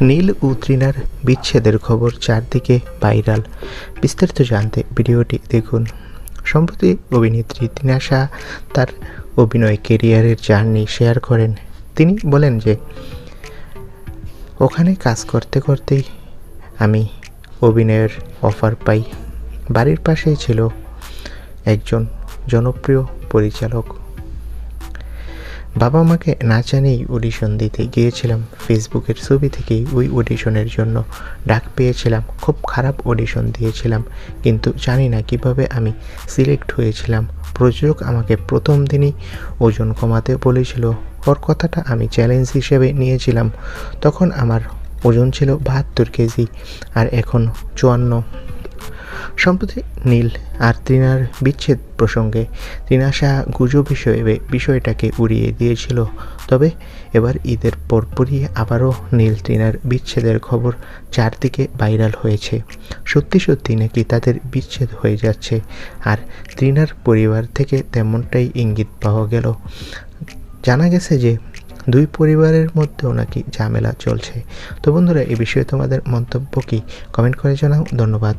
নীল ও বিচ্ছেদের খবর চারদিকে ভাইরাল। বিস্তারিত জানতে ভিডিওটি দেখুন। সম্প্রতি অভিনেত্রী তিনাশা তার অভিনয় কেরিয়ারের জার্নি শেয়ার করেন। তিনি বলেন যে, ওখানে কাজ করতে করতেই আমি অভিনয়ের অফার পাই। বাড়ির পাশেই ছিল একজন জনপ্রিয় পরিচালক। বাবা মাকে না জানিয়েই অডিশন দিতে গিয়েছিলাম। ফেসবুকের ছবি থেকেই ওই অডিশনের জন্য ডাক পেয়েছিলাম। খুব খারাপ অডিশন দিয়েছিলাম, কিন্তু জানি না কীভাবে আমি সিলেক্ট হয়েছিলাম। প্রযোজক আমাকে প্রথম দিনই ওজন কমাতে বলেছিল। ওর কথাটা আমি চ্যালেঞ্জ হিসেবে নিয়েছিলাম। তখন আমার ওজন ছিল বাহাত্তর কেজি, আর এখন চুয়ান্ন। সম্প্রতি নীল আর তৃণার বিচ্ছেদ প্রসঙ্গে তৃণাশা গুজব হিসেবে বিষয়টাকে উড়িয়ে দিয়েছিল। তবে এবার ঈদের পরপরই আবারও নীল তৃণার বিচ্ছেদের খবর চারদিকে ভাইরাল হয়েছে। সত্যি সত্যি নাকি তাদের বিচ্ছেদ হয়ে যাচ্ছে? আর তৃণার পরিবার থেকে তেমনটাই ইঙ্গিত পাওয়া গেল। জানা গেছে যে, দুই পরিবারের মধ্যেও নাকি ঝামেলা চলছে। তো বন্ধুরা, এ বিষয়ে তোমাদের মন্তব্য কি? কমেন্ট করে জানাও। ধন্যবাদ।